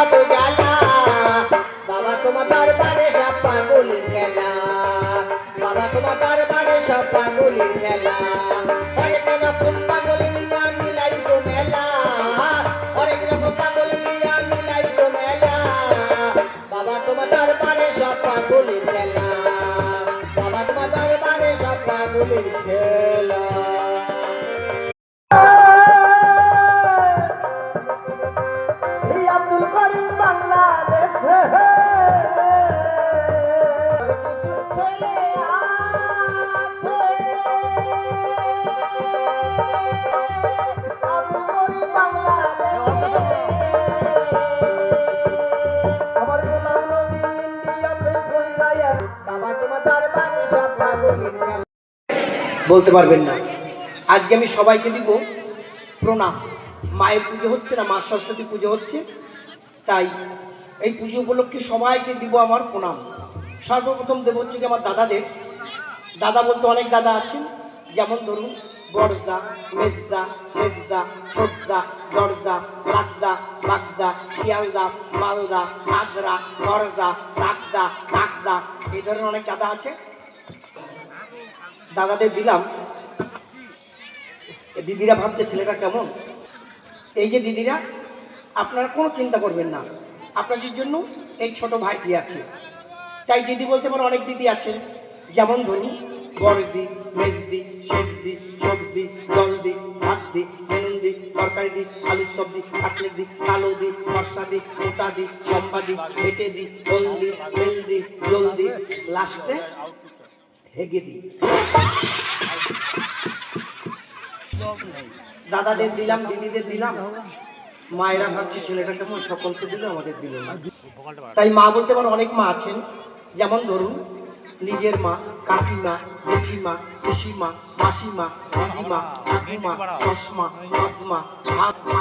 কত জ্বালা বাবা তোমার দরবারে সব পাগলির খেলা। বাবা তোমার দরবারে সব পাগলির খেলা। অনেক রকম পাগল মিয়া মিলাইছো মেলা অনেক রকম পাগল মিয়া মিলাইছো মেলা বাবা তোমার দরবারে সব পাগলির খেলা। বাবা তোমার দরবারে সব পাগলির খেলা। বলতে পারবেন না। আজকে আমি সবাইকে দিব প্রণাম। মায়ের পুজো হচ্ছে না, মা সরস্বতী পুজো হচ্ছে। তাই এই পুজো উপলক্ষে সবাইকে দিব আমার প্রণাম। সর্বপ্রথম দেব হচ্ছে কি আমার দাদাদের। দাদা বলতে অনেক দাদা আছেন, যেমন ধরুন বড়দা, মেজদা শেষদা ছোটদা দরদা, লাকদা বাগদা শিয়ালদা, মালদা, নাগরা বড়দা নাগদা নাগদা। এই ধরনের অনেক দাদা আছে। দাদাদের দিলাম। দিদিরা ভাবছে, ছেলেটা কেমন? এই যে দিদিরা, আপনারা কোনো চিন্তা করবেন না। আপনাদের জন্য এই ছোট ভাইটি আছে। তাই দিদি বলতে পারো, অনেক দিদি আছেন। যেমন ধরুন, বড়দি, মেজদি শেষদি ছোটদি, জলদি, ভাতদি মেনুন্দি তরকারি দি আলুর সবজি কাটলেট দি কালো দি মশলা দি মোটা দি লম্বা দি হেঁটে দি হলদি মেলদি জলদি। লাস্টে হেগে দি দাদাদের দিলাম দিদিদের দিলাম। মায়েরা ভাবছে ছেলেটা কেমন সকলকে দিল আমাদের দিল না। তাই মা বলতে পারো অনেক মা আছেন। যেমন ধরুন নিজের মা কাকিমা জেঠিমা পিসিমা মাসিমা দিদিমা ঠাকুমা চশমা পদ্মা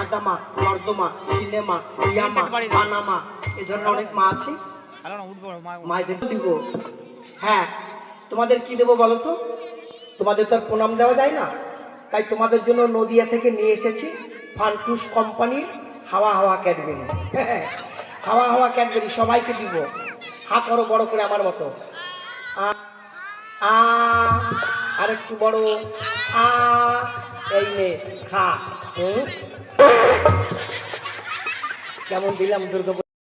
আদামা নর্দমা সিনেমা ইয়ামা পানামা এ ধরনের অনেক মা আছে মায়েদের দিব। হ্যাঁ তোমাদের কি দেবো বলো তো? তোমাদের তো আর প্রণাম দেওয়া যায় না। তাই তোমাদের জন্য নদিয়া থেকে নিয়ে এসেছি ফান্টুস কোম্পানির হাওয়া হাওয়া ক্যাডবেরি। হাওয়া হাওয়া ক্যাডবেরি সবাইকে দিব। হা করো বড় করে আমার মতো। আ আর একটু বড়। আ, এই নে, খা? কেমন দিলাম দুর্গা